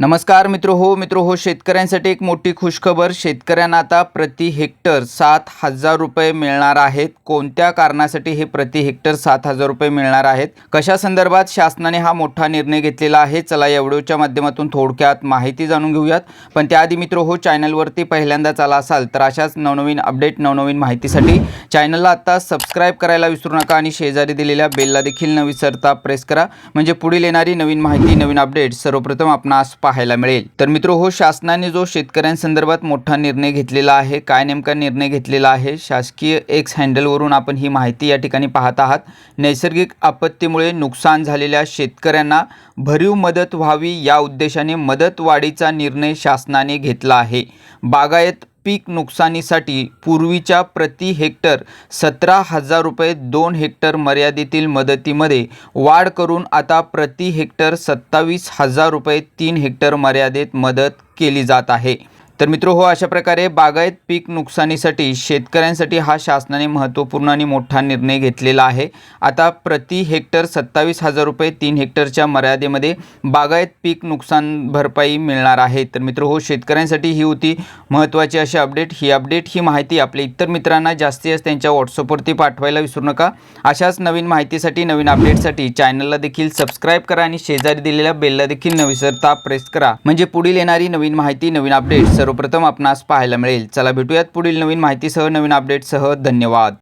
नमस्कार मित्र हो मित्र हो शेतकऱ्यांसाठी एक मोठी खुशखबर. शेतकऱ्यांना आता प्रति हेक्टर सात हजार रुपये मिळणार आहेत. कोणत्या कारणासाठी हे प्रति हेक्टर सात हजार रुपये मिळणार आहेत? कशा संदर्भात शासनाने हा मोठा निर्णय घेतलेला आहे? चला या व्हिडिओच्या माध्यमातून थोडक्यात माहिती जाणून घेऊयात. पण त्याआधी मित्र हो चॅनलवरती पहिल्यांदाच आला असाल तर अशाच नवनवीन अपडेट नवनवीन माहितीसाठी चॅनलला आता सबस्क्राईब करायला विसरू नका आणि शेजारी दिलेल्या बेलला देखील न विसरता प्रेस करा. म्हणजे पुढील येणारी नवीन माहिती नवीन अपडेट सर्वप्रथम आपणास पाहायला मिळेल. तर मित्र हो शासनाने जो शेतकऱ्यांसंदर्भात मोठा निर्णय घेतलेला आहे काय नेमका निर्णय घेतलेला आहे शासकीय एक्स हँडलवरून आपण ही माहिती या ठिकाणी पाहत आहात. नैसर्गिक आपत्तीमुळे नुकसान झालेल्या शेतकऱ्यांना भरीव मदत व्हावी या उद्देशाने मदतवाढीचा निर्णय शासनाने घेतला आहे. बागायत पीक नुकसानीसाठी पूर्वीच्या प्रति हेक्टर सतरा हजार रुपये दोन हेक्टर मर्यादेतील मदतीमध्ये वाढ करून आता प्रति हेक्टर सत्तावीस हजार रुपये तीन हेक्टर मर्यादेत मदत केली जात आहे. तर मित्र हो अशा प्रकारे बागायत पीक नुकसानीसाठी शेतकऱ्यांसाठी हा शासनाने महत्त्वपूर्ण आणि मोठा निर्णय घेतलेला आहे. आता प्रति हेक्टर सत्तावीस हजार रुपये तीन हेक्टरच्या मर्यादेमध्ये बागायत पीक नुकसान भरपाई मिळणार आहे. तर मित्र हो शेतकऱ्यांसाठी ही होती महत्त्वाची अशी अपडेट. ही अपडेट ही माहिती आपल्या इतर मित्रांना जास्तीत जास्त त्यांच्या व्हॉट्सअपवरती पाठवायला विसरू नका. अशाच नवीन माहितीसाठी नवीन अपडेटसाठी चॅनलला देखील सबस्क्राईब करा आणि शेजारी दिलेल्या बेलला देखील न विसरता प्रेस करा. म्हणजे पुढील येणारी नवीन माहिती नवीन अपडेट सर्व सर्वप्रथम आपणास पाहायला मिळेल. चला भेटूयात पुढील नवीन माहितीसह नवीन अपडेटसह धन्यवाद.